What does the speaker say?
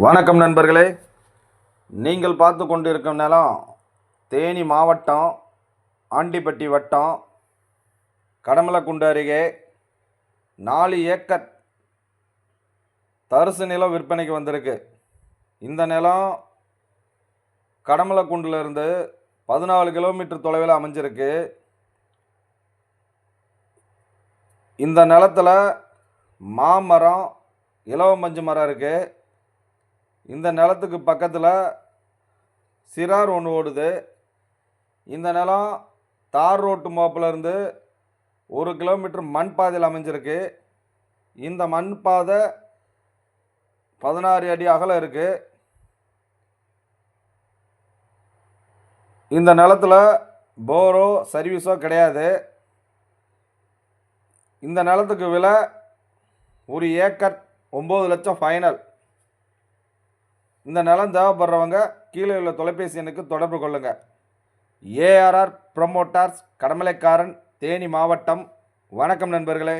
வணக்கம் நண்பர்களே. நீங்கள் பார்த்து கொண்டிருக்கும் நிலம் தேனி மாவட்டம் ஆண்டிப்பட்டி வட்டம் கடமலக்குண்டு அருகே நாலு ஏக்கர் தரிசு நிலம் விற்பனைக்கு வந்திருக்கு. இந்த நிலம் கடமலக்குண்டிலிருந்து பதினாலு கிலோமீட்டர் தொலைவில் அமைஞ்சிருக்கு. இந்த நிலத்தில் மாமரம் இலவ மஞ்சு மரம் இருக்குது இந்த நிலத்துக்கு பக்கத்தில் சிறார் ஒன்று ஓடுது. இந்த நிலம் தார் ரோட்டு மோப்பிலருந்து ஒரு கிலோமீட்டர் மண் பாதையில் அமைஞ்சிருக்கு. இந்த மண் பாதை பதினாறு அடி அகலம் இருக்குது இந்த நிலத்தில் போரோ சர்வீஸோ கிடையாது. இந்த நிலத்துக்கு விலை ஒரு ஏக்கர் ஒம்பது லட்சம் ஃபைனல். இந்த நிலம் தேவைப்படுறவங்க கீழே உள்ள தொலைபேசி எண்ணுக்கு தொடர்பு கொள்ளுங்கள் ஏஆர்ஆர் ப்ரமோட்டார்ஸ் கடமலைக்காரன் தேனி மாவட்டம். வணக்கம் நண்பர்களே.